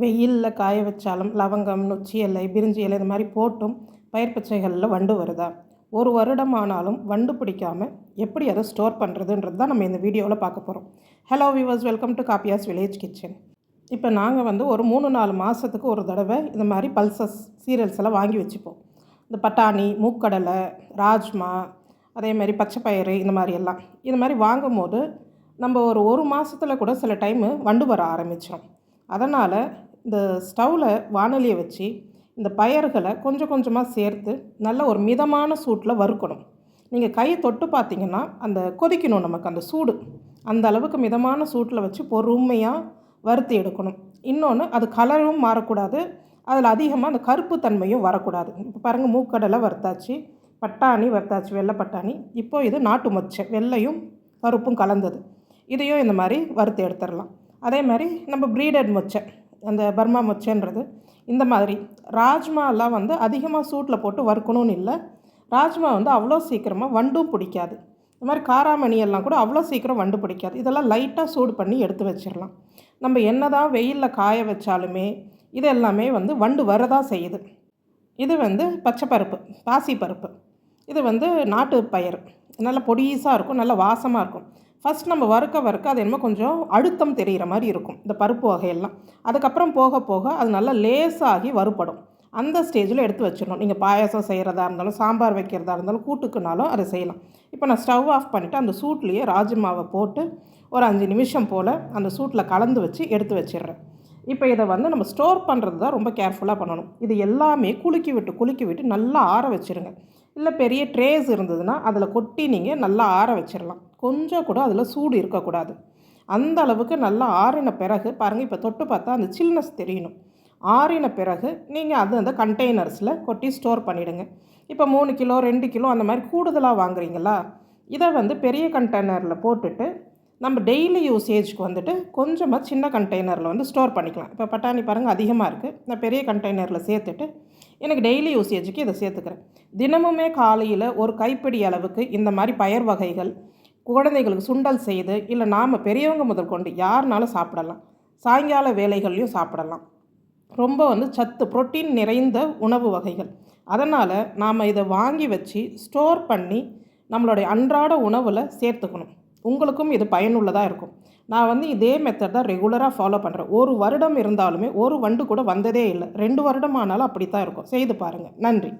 வெயிலில் காய வச்சாலும் லவங்கம் நொச்சி இலை பிரிஞ்சி இலை இது மாதிரி போட்டும் பயிர் பச்சைகளில் வண்டு வருதா? ஒரு வருடம் ஆனாலும் வண்டு பிடிக்காம எப்படி அதை ஸ்டோர் பண்ணுறதுன்றது தான் நம்ம இந்த வீடியோவில் பார்க்க போகிறோம் ஹலோ வியூவர்ஸ் வெல்கம் டு காப்பியாஸ் வில்லேஜ் கிச்சன் இப்போ நாங்கள் வந்து ஒரு மூணு நாலு மாதத்துக்கு ஒரு தடவை இந்த மாதிரி பல்சஸ் சீரியல்ஸ் எல்லாம் வாங்கி வச்சுப்போம். இந்த பட்டாணி மூக்கடலை ராஜ்மா அதே மாதிரி பச்சைப்பயிறு இந்த மாதிரி எல்லாம். இந்த மாதிரி வாங்கும் போது நம்ம ஒரு ஒரு மாதத்தில் கூட சில டைமு வண்டு வர ஆரம்பித்தோம் அதனால் இந்த ஸ்டவ்வில் வானொலியை வச்சு இந்த பயர்களை கொஞ்சம் கொஞ்சமாக சேர்த்து நல்ல ஒரு மிதமான சூட்டில் வறுக்கணும். நீங்கள் கையை தொட்டு பார்த்தீங்கன்னா அந்த கொதிக்கணும் நமக்கு அந்த சூடு. அந்த அளவுக்கு மிதமான சூட்டில் வச்சு பொறுமையாக வறுத்து எடுக்கணும். இன்னொன்று அது கலரும் மாறக்கூடாது. அதில் அதிகமாக அந்த கருப்பு தன்மையும் வரக்கூடாது. இப்போ பாருங்கள் மூக்கடலை வறுத்தாச்சு பட்டாணி வறுத்தாச்சு வெள்ளை பட்டாணி. இப்போ இது நாட்டு மொச்சை வெள்ளையும் கருப்பும் கலந்தது. இதையும் இந்த மாதிரி வறுத்து எடுத்துடலாம். அதே மாதிரி நம்ம ப்ரீடட் மொச்சை. அந்த பர்மா மொச்சைன்றது. இந்த மாதிரி ராஜ்மாலாம் வந்து அதிகமாக சூட்டில் போட்டு வறுக்கணும்னு இல்லை. ராஜ்மா வந்து அவ்வளோ சீக்கிரமாக வண்டும் பிடிக்காது. இந்த மாதிரி காராமணி எல்லாம் கூட அவ்வளோ சீக்கிரம் வண்டு பிடிக்காது. இதெல்லாம் லைட்டாக சூடு பண்ணி எடுத்து வச்சிடலாம் நம்ம என்ன தான் வெயிலில் காய வச்சாலுமே இது எல்லாமே வந்து வண்டு வரதான் செய்யுது. இது வந்து பச்சை பருப்பு பாசி பருப்பு இது வந்து நாட்டு பயிர் நல்ல பொடியீஸாக இருக்கும் நல்ல வாசமாக இருக்கும். ஃபஸ்ட் நம்ம வறுக்க வறுக்க அது என்னமோ கொஞ்சம் அழுத்தம் தெரிகிற மாதிரி இருக்கும் இந்த பருப்பு வகையெல்லாம். அதுக்கப்புறம் போக போக அது நல்லா லேசாகி வறுப்படும் அந்த ஸ்டேஜில் எடுத்து வச்சிடணும். நீங்கள் பாயாசம் செய்கிறதா இருந்தாலும் சாம்பார் வைக்கிறதா இருந்தாலும் கூட்டுக்குனாலும் அதை செய்யலாம். இப்போ நான் ஸ்டவ் ஆஃப் பண்ணிவிட்டு அந்த சூட்லேயே ராஜ்மாவை போட்டு ஒரு அஞ்சு நிமிஷம் போல் அந்த சூட்டில் கலந்து வச்சு எடுத்து வச்சிடுறேன். இப்போ இதை வந்து நம்ம ஸ்டோர் பண்ணுறது தான் ரொம்ப கேர்ஃபுல்லாக பண்ணணும். இது எல்லாமே குலுக்கி விட்டு குலுக்கி விட்டு நல்லா ஆற வச்சுருங்க. இல்லை பெரிய ட்ரேஸ் இருந்ததுன்னா அதில் கொட்டி நீங்கள் நல்லா ஆற வச்சிடலாம். கொஞ்சம் கூட அதில் சூடு இருக்கக்கூடாது. அந்த அளவுக்கு நல்லா ஆறின பிறகு பாருங்கள் இப்போ தொட்டு பார்த்தா அந்த சில்னஸ் தெரியணும். ஆறின பிறகு நீங்கள் அது அந்த கண்டெய்னர்ஸில் கொட்டி ஸ்டோர் பண்ணிவிடுங்க இப்போ மூணு கிலோ ரெண்டு கிலோ அந்த மாதிரி கூடுதலாக வாங்குறீங்களா? இதை வந்து பெரிய கண்டெய்னரில் போட்டுட்டு நம்ம டெய்லி யூசேஜ்க்கு வந்துட்டு கொஞ்சமாக சின்ன கண்டெய்னரில் வந்து ஸ்டோர் பண்ணிக்கலாம். இப்போ பட்டாணி பாருங்கள் அதிகமாக இருக்குது நான் பெரிய கண்டெய்னரில் சேர்த்துட்டு எனக்கு டெய்லி யூசேஜுக்கு இதை சேர்த்துக்கிறேன். தினமுமே காலையில் ஒரு கைப்பிடி அளவுக்கு இந்த மாதிரி பயர் வகைகள் குழந்தைகளுக்கு சுண்டல் செய்து இல்லை நாம் பெரியவங்க முதல் கொண்டு யாருனாலும் சாப்பிடலாம். சாயங்கால வேலைகள்லையும் சாப்பிடலாம். ரொம்ப வந்து சத்து புரோட்டீன் நிறைந்த உணவு வகைகள். அதனால் நாம் இதை வாங்கி வச்சு ஸ்டோர் பண்ணி நம்மளுடைய அன்றாட உணவில் சேர்த்துக்கணும். உங்களுக்கும் இது பயனுள்ளதாக இருக்கும். நான் வந்து இதே மெத்தட் தான் ரெகுலராக ஃபாலோ பண்ணுறேன் ஒரு வருடம் இருந்தாலுமே ஒரு வண்டு கூட வந்ததே இல்லை. ரெண்டு வருடம் ஆனாலும் அப்படி தான் இருக்கும். செய்து பாருங்கள் நன்றி.